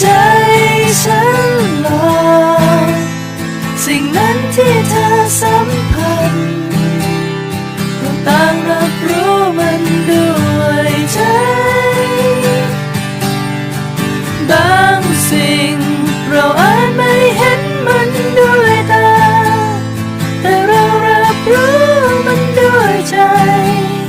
ใจฉันหลอกสิ่งนั้นที่เธอสัมผัสเรต่างรับรู้มันด้วยใจบางสิ่งเราอา